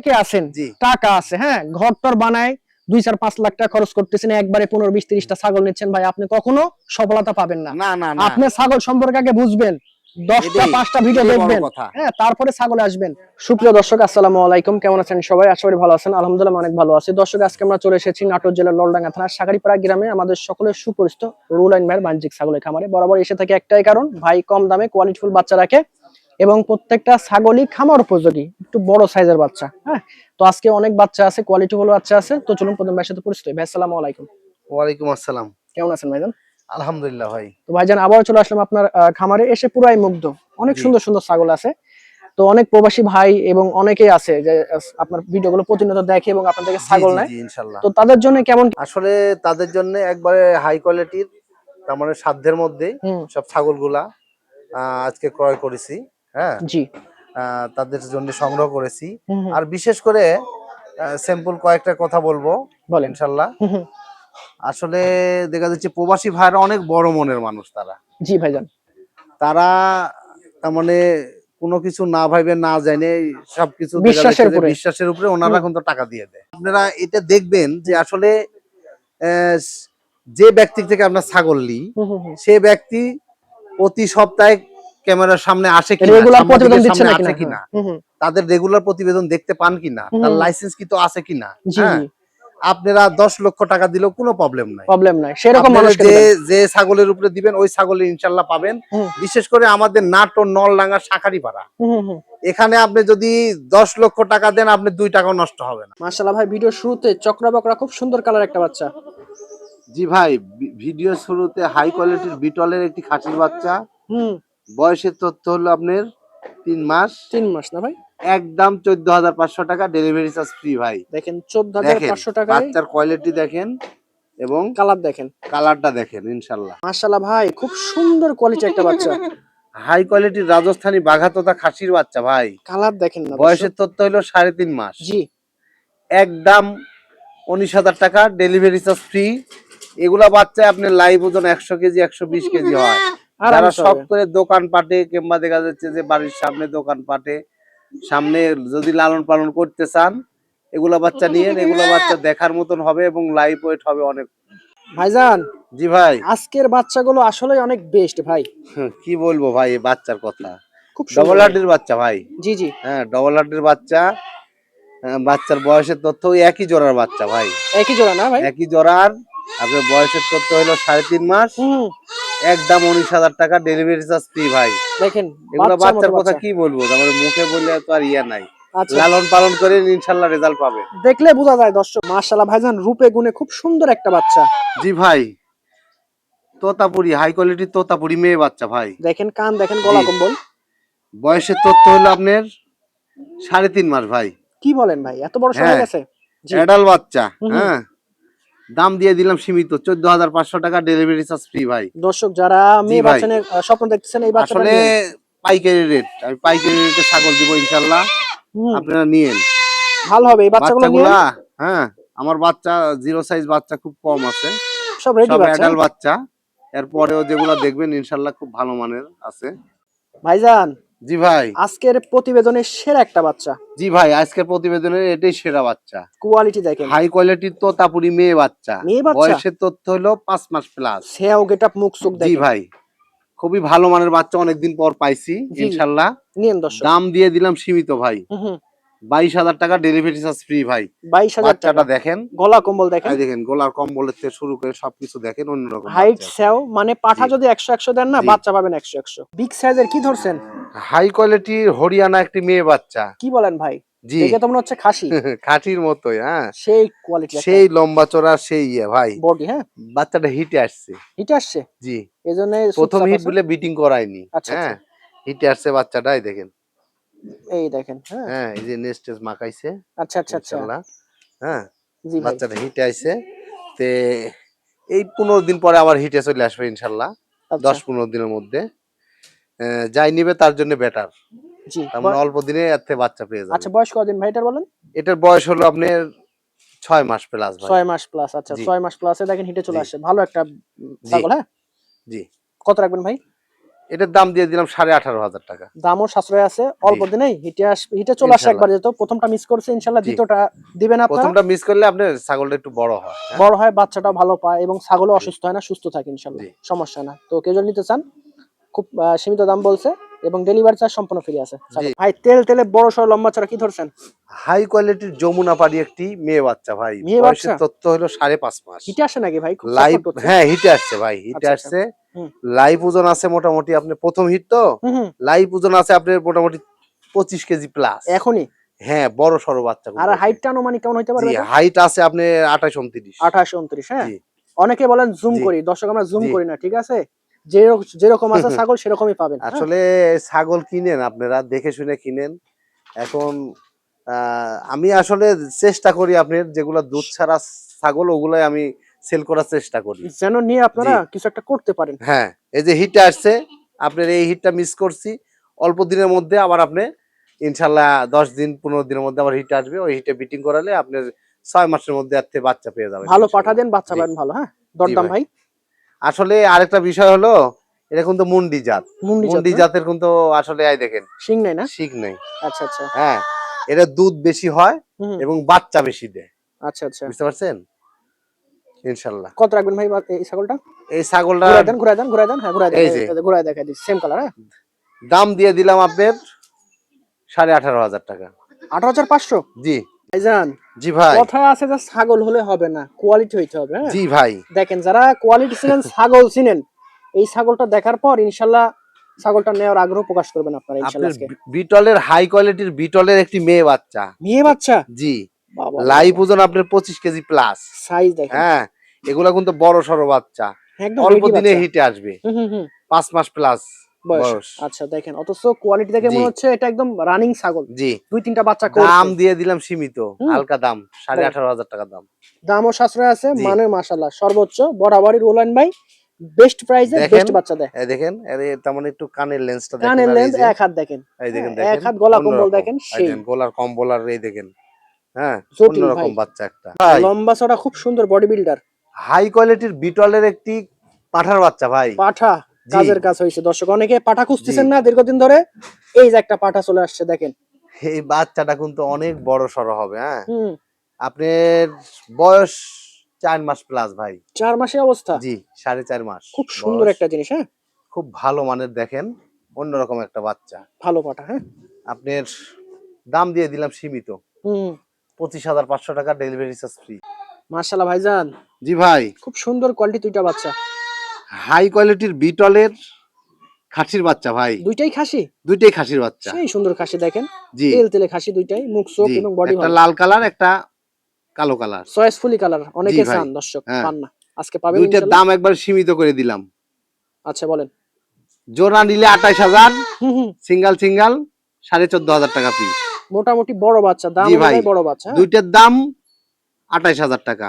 কে আছেন টাকা আছে হ্যাঁ? ঘর টর বানায় দুই চার পাঁচ লাখ টাকা খরচ করতেছেন একবারে পনেরো বিশ তিরিশটা ছাগল নিচ্ছেন। ভাই আপনি কখনো সফলতা পাবেন না। আপনি ছাগল সম্পর্কে আগে বুঝবেন। দশটা পাঁচটা ভিডিও দেখবেন। হ্যাঁ তারপরে ছাগলে আসবেন। সুপ্রিয় দর্শক আসসালামু আলাইকুম। কেমন আছেন সবাই? আশা করি ভালো আছেন। আলহামদুলিল্লাহ অনেক ভালো আছি। দর্শক আজকে আমরা চলে এসেছি নাটোর জেলার ললডাঙ্গা থানার সাগারিপাড়া গ্রামে আমাদের সকলের সুপরিচিত রুল আইন ভাইয়ের বাণিজ্যিক ছাগলের খামারে। বরাবর এসে থাকে একটাই কারণ ভাই কম দামে কোয়ালিটিফুল বাচ্চা রাখে এবং প্রত্যেকটা ছাগলই খামার উপযোগী একটু বড় সাইজের বাচ্চা হ্যাঁ? তো আজকে অনেক বাচ্চা আছে কোয়ালিটিফুল বাচ্চা আছে তো চলুন প্রথম ভাইয়ের সাথে পরিচিত ভাই আসসালামু আলাইকুম। ওয়ালাইকুম আসসালাম। কেমন আছেন ভাইজান? আলহামদুলিল্লাহ ভাই। তো ভাইজান আবার চলে আসলাম আপনার খামারে এসে পুরাই মুগ্ধ। অনেক সুন্দর সুন্দর ছাগল আছে। তো অনেক প্রবাসী ভাই এবং অনেকেই আছে যে আপনার ভিডিওগুলো প্রতিনিয়ত দেখে এবং আপনার থেকে ছাগল নেয়। তো তাদের জন্য কেমন? আসলে তাদের জন্য একবারে হাই কোয়ালিটির তার মানে সাধ্যের মধ্যে সব ছাগলগুলা আহ, আজকে ক্রয় করেছি। হ্যাঁ? জি। তাদের জন্য সংগ্রহ করেছি। আর বিশেষ করে সিম্পল কয়েকটা কথা বলব বলেন। ইনশাল্লাহ। আসলে দেখা যাচ্ছে প্রবাসী ভাইরা অনেক বড় মনের মানুষ তারা। জি ভাইজান। তারা তার মানে কোনো কিছু না ভাইবে না জানে সবকিছু বিশ্বাসের উপরে। বিশ্বাসের উপরে ওনারা কিন্তু টাকা দিয়ে দেয়। আপনারা এটা দেখবেন যে আসলে আহ, যে ব্যক্তি থেকে আপনার ছাগল হুম। সে ব্যক্তি প্রতি সপ্তাহে ক্যামেরার সামনে আসে কিনা রেগুলার প্রতিবেদন দিচ্ছে না আসে কিনা? হুম, তাদের রেগুলার প্রতিবেদন দেখতে পান কিনা তার লাইসেন্স কি তো আছে কিনা হ্যাঁ? আপনারা দশ লক্ষ টাকা দিলেও কোনো প্রবলেম নাই। প্রবলেম নাই। সেরকম যে যে ছাগলের উপরে দিবেন ওই ছাগলের ইনশাল্লাহ পাবেন। বিশেষ করে আমাদের নাট ও নলডাঙ্গা শাখারি পাড়া হুম, হুম, হুম। এখানে আপনি যদি দশ লক্ষ টাকা দেন আপনি দুই টাকাও নষ্ট হবে না। মাশাআল্লাহ ভাই ভিডিও শুরুতে চক্রা বকরা খুব সুন্দর কালার একটা বাচ্চা। জি ভাই ভিডিও শুরুতে হাই কোয়ালিটির বিটলের একটি খাসির বাচ্চা। হুম। বয়সের তথ্য হলো আপনার তিন মাস। তিন মাস না ভাই? একদম চোদ্দ হাজার পাঁচশো টাকা ডেলিভারি চার্জ ফ্রি ভাই। দেখেন চোদ্দ হাজার পাঁচশো টাকা বাচ্চার কোয়ালিটি দেখেন এবং কালার দেখেন। কালারটা দেখেন ইনশাল্লাহ মাশাআল্লাহ ভাই খুব সুন্দর কোয়ালিটি একটা বাচ্চা। হাই কোয়ালিটির রাজস্থানী বাঘাতোতা খাসির বাচ্চা ভাই। কালার দেখেন না বয়সের তথ্য হলো সাড়ে তিন মাস। জি। একদম উনিশ হাজার টাকা ডেলিভারি চার্জ ফ্রি এগুলা বাচ্চা আপনার লাইভ ওজন একশো কেজি একশো বিশ কেজি হয়। যারা সব করে দোকান পাটে কিংবা দেখা যাচ্ছে যে বাড়ির সামনে দোকান পাটে সামনে যদি লালন পালন করতে চান এগুলা বাচ্চা নিয়ে এগুলা বাচ্চা দেখার মতন হবে এবং লাইফ ওয়েট হবে অনেক। ভাইজান জি ভাই। আজকের বাচ্চাগুলো আসলে অনেক বেস্ট ভাই। কি বলব ভাই এই বাচ্চার কথা। খুব ডবল হার্ডের বাচ্চা ভাই। জি জি। হ্যাঁ ডবল হার্ডের বাচ্চা। হ্যাঁ, বাচ্চার বয়সের তথ্য ওই একই জোড়ার বাচ্চা ভাই। একই জোড়া না ভাই? একই জোড়ার আপনার বয়সের তথ্য হলো সাড়ে তিন মাস। একদম উনিশ হাজার টাকা ডেলিভারি চার্জ ফ্রি ভাই। দেখেন এগুলো বাচ্চার কথা কি বলব? আমার মুখে বললে তো আর ইয়া নাই। আচ্ছা। লালন পালন করে ইনশাল্লাহ রেজাল্ট পাবে। দেখলে বোঝা যায় দর্শক মাশাআল্লাহ ভাইজান রূপে গুণে খুব সুন্দর একটা বাচ্চা। জি ভাই তোতাপুরি হাই কোয়ালিটির তোতাপুরি মেয়ে বাচ্চা ভাই। দেখেন কান দেখেন গলা। কম্বল। বয়সের তথ্য হলো আপনার সাড়ে তিন মাস ভাই। কি বলেন ভাই? এত বড় সময় হ্যাঁ। গেছে? অ্যাডাল বাচ্চা। হ্যাঁ। দাম দিয়ে দিলাম সীমিত চোদ্দ হাজার পাঁচশো টাকা ডেলিভারি চার্জ ফ্রি ভাই। দর্শক যারা মেয়ে স্বপ্ন দেখতেছেন এই আসলে পাইকারি রেট আমি পাইকারি রেটে ছাগল দিব ইনশাল্লাহ আপনারা নিয়েন। ভালো হবে এই বাচ্চাগুলো হ্যাঁ আমার বাচ্চা জিরো সাইজ বাচ্চা খুব কম আছে। সব রেডি বাচ্চা? বাচ্চা। এরপরেও যেগুলা দেখবেন ইনশাল্লাহ খুব ভালো মানের আছে। ভাইজান জি ভাই। আজকের প্রতিবেদনের সেরা একটা বাচ্চা। জি ভাই আজকের প্রতিবেদনের এটাই সেরা বাচ্চা। কোয়ালিটি দেখেন। হাই কোয়ালিটির তোতাপুরি মেয়ে বাচ্চা। মেয়ে বাচ্চা? বয়সের তথ্য হলো পাঁচ মাস প্লাস সেও গেটআপ মুখ চোখ জি ভাই খুবই ভালো মানের বাচ্চা অনেকদিন পর পাইছি ইনশাআল্লাহ ইনশাল্লাহ। নিয়েন দর্শক। দাম দিয়ে দিলাম সীমিত ভাই। বাইশ হাজার টাকা ডেলিভারি চার্জ ফ্রি ভাই। বাইশ হাজার টাকা। দেখেন। গলা কম্বল দেখেন। দেখেন গোলার কম্বলের থেকে শুরু করে সবকিছু দেখেন অন্যরকম হাইট সেও মানে পাঠা যদি একশো একশো দেন না বাচ্চা পাবেন একশো একশো বিগ সাইজের কি ধরছেন? হাই কোয়ালিটির হরিয়ানা একটি মেয়ে বাচ্চা। কি বলেন ভাই? জি। দেখে তো মনে হচ্ছে খাসি। খাঁটির মতোই হ্যাঁ। সেই কোয়ালিটি সেই লম্বা চড়া সেই ইয়ে ভাই। বডি হ্যাঁ? বাচ্চাটা হিটে আসছে। হিট আসছে? জি। এই জন্য প্রথম হিট বলে বিটিং করায়নি। আচ্ছা, হ্যাঁ। হিটে আসছে বাচ্চাটাই দেখেন। এই দেখেন হ্যাঁ। হ্যাঁ এই যে নেস্টেজ মাখাইছে আচ্ছা আচ্ছা আচ্ছা। হ্যাঁ বাচ্চাটা হিটে আইছে। তে এই পনেরো দিন পরে আবার হিটে চলে আসবে ইনশাল্লাহ আচ্ছা, দশ পনেরো দিনের মধ্যে। যাই নিবে তার জন্য বেটার জি। মানে অল্প দিনে থেকে বাচ্চা পেয়ে যাবে। আচ্ছা বয়স কদিন ভাই এটা বলেন? এটার বয়স হলো আপনার ছয় মাস প্লাস ভাই। ছয় মাস প্লাস আচ্ছা ছয় মাস প্লাসে দেখেন হিটে চলে। আসে ভালো একটা ছাগল হ্যাঁ? জি। কত রাখবেন ভাই? এটার দাম দিয়ে দিলাম সাড়ে আঠারো হাজার টাকা। দামও সাশ্রয় আছে অল্প দিনে হিটে আসবে হিটে চলে আসে একবার যেত প্রথমটা মিস করছে ইনশাল্লাহ দ্বিতীয়টা দিবেন আপনারা। প্রথমটা মিস করলে আপনার ছাগলটা একটু বড় হয় হ্যাঁ? বড় হয় বাচ্চাটা ভালো পায় এবং ছাগলও অসুস্থ হয় না সুস্থ থাকে ইনশাল্লাহ। সমস্যা না তো কেউ নিতে চান খুব সীমিত দাম বলছে। এবং ডেলিভারি চার্জ সম্পূর্ণ ফ্রি আছে। ভাই তেল তেলে বড় সড় লম্বা চড়া কি ধরছেন? হাই কোয়ালিটির যমুনা পাড়ি একটি মেয়ে বাচ্চা ভাই। মেয়ে বাচ্চা? তথ্য হলো সাড়ে পাঁচ মাস। হিটে আসে নাকি ভাই? লাইভ হ্যাঁ হিটে আসছে ভাই হিটে আচ্ছা, আচ্ছা। আসছে লাইভ ওজন আছে মোটামুটি আপনি প্রথম হিট তো? লাইভ ওজন আছে আপনার মোটামুটি পঁচিশ কেজি প্লাস এখনই? হ্যাঁ বড় সড়ো বাচ্চা আর হাইটটা আনুমানিক কেমন হইতে পারবে হাইট আছে আপনি আঠাশ উনত্রিশ। আঠাশ উনত্রিশ হ্যাঁ। অনেকে বলেন জুম করি দর্শক আমরা জুম করি না ঠিক আছে? যেরকম আছে ছাগল সেরকমই পাবেন হ্যাঁ? আসলে ছাগল কিনেন আপনারা দেখে শুনে কিনেন। এখন আমি আসলে চেষ্টা করি আপনার যেগুলো দুধ ছাড়া ছাগল ওগুলাই আমি সেল করার চেষ্টা করি। যেন নিয়ে আপনারা কিছু একটা করতে পারেন। হ্যাঁ এই যে হিটটা আসছে আপনার এই হিটটা মিস করছি অল্প দিনের মধ্যে আবার আপনি ইনশাল্লাহ দশ দিন পনেরো দিনের মধ্যে আবার হিট আসবে ওই হিটে বিটিং করালে আপনার ছয় মাসের মধ্যে বাচ্চা পেয়ে যাবেন। ভালো। পাঠা দেন বাচ্চা পাবেন ভালো হ্যাঁ। দরদাম ভাই। আসলে আরেকটা বিষয় হলো এটা কিন্তু মুন্ডি জাত। মুন্ডি জাতের কিন্তু আসলে এই দেখেন শিং নাই না? শিখ নাই। আচ্ছা আচ্ছা। হ্যাঁ এটা দুধ বেশি হয় এবং বাচ্চা বেশি দেয়। আচ্ছা আচ্ছা। বুঝতে পারছেন? ইনশাল্লাহ। কত রাখবেন ভাই এই ছাগলটা? এই ছাগলটা ঘুরাই দেন ঘুরাই দেন ঘুরাই দেন। হ্যাঁ ঘুরাই দেন এই যে। এই যে, ঘুরাই দিচ্ছি। সেম কালার হ্যাঁ? দাম দিয়ে দিলাম আপনার সাড়ে আঠারো হাজার টাকা। আঠারো হাজার পাঁচশো? জি। ভাইজান জি ভাই। কথায় আছে যে ছাগল হলে হবে না কোয়ালিটি হইতে হবে হ্যাঁ? জি ভাই। দেখেন যারা কোয়ালিটি ছিলেন ছাগল চিনেন এই ছাগলটা দেখার পর ইনশাল্লাহ ছাগলটা নেওয়ার আগ্রহ প্রকাশ করবেন আপনারা। বিটলের হাই কোয়ালিটির বিটলের একটি মেয়ে বাচ্চা। মেয়ে বাচ্চা? জি। লাইভ ওজন আপনার পঁচিশ কেজি প্লাস সাইজ দেখেন। হ্যাঁ এগুলা কিন্তু বড় সড়ো বাচ্চা। অল্প দিনে। হিটে আসবে। হুম, হুম, হুম, পাঁচ মাস প্লাস বয়স। আচ্ছা দেখেন অথচ কোয়ালিটি দেখে মনে হচ্ছে এটা একদম রানিং ছাগল। জি। দুই তিনটা বাচ্চা দাম দিয়ে দিলাম সীমিত হালকা দাম সাড়ে আঠারো হাজার টাকা দাম। দামও সাশ্রয় আছে। মানের মাশাল্লাহ সর্বোচ্চ বরাবরই রোলান ভাই বেস্ট দেখেন, বেস্ট বাচ্চা দেয়। এই দেখেন তেমন একটু কানের লেন্সটা দেখেন কানের যে- এক হাত দেখেন। এই দেখেন হ্যাঁ, এক হাত গলা কম্বল দেখেন সেই। গলার কম্বল আর এই দেখেন হ্যাঁ অন্যরকম বাচ্চা একটা। লম্বা চড়া খুব সুন্দর বডি বিল্ডার হাই কোয়ালিটির বিটলের একটি পাঠার বাচ্চা ভাই। পাঠা। কাজের কাজ হয়েছে। দর্শক অনেকে পাঠা খুঁজতেছেন না দীর্ঘদিন ধরে এই যে একটা পাঠা চলে আসছে দেখেন। এই বাচ্চাটা কিন্তু অনেক বড় সড়ো হবে হ্যাঁ? আপনার বয়স চার মাস প্লাস ভাই। চার মাসে অবস্থা? জি সাড়ে চার মাস খুব সুন্দর একটা জিনিস হ্যাঁ? খুব ভালো মানের দেখেন অন্যরকম একটা বাচ্চা। ভালো পাঠা হ্যাঁ? আপনার দাম দিয়ে দিলাম সীমিত। হুম। পঁচিশ হাজার পাঁচশো টাকা ডেলিভারি চার্জ ফ্রি মার্শাল্লাহ ভাইজান। জি ভাই। খুব সুন্দর কোয়ালিটি দুইটা বাচ্চা। হাই কোয়ালিটির বিটলের খাসির বাচ্চা ভাই। দুইটাই খাসি? দুইটাই খাসির বাচ্চা। সেই সুন্দর খাসি দেখেন। জি। তেল তেলে খাসি দুইটাই মুখ চোখ এবং বডি একটা লাল কালার একটা কালো কালার। চয়েসফুলি কালার অনেকে চান দর্শক হ্যাঁ। পান না। আজকে পাবেন দুইটার দাম একবার সীমিত করে দিলাম। আচ্ছা বলেন। জোড়া নিলে আঠাইশ হাজার সিঙ্গাল সিঙ্গাল সাড়ে চোদ্দ হাজার টাকা পিস মোটামুটি বড় বাচ্চা দাম বড় বাচ্চা হ্যাঁ? দুইটার দাম আঠাইশ হাজার টাকা।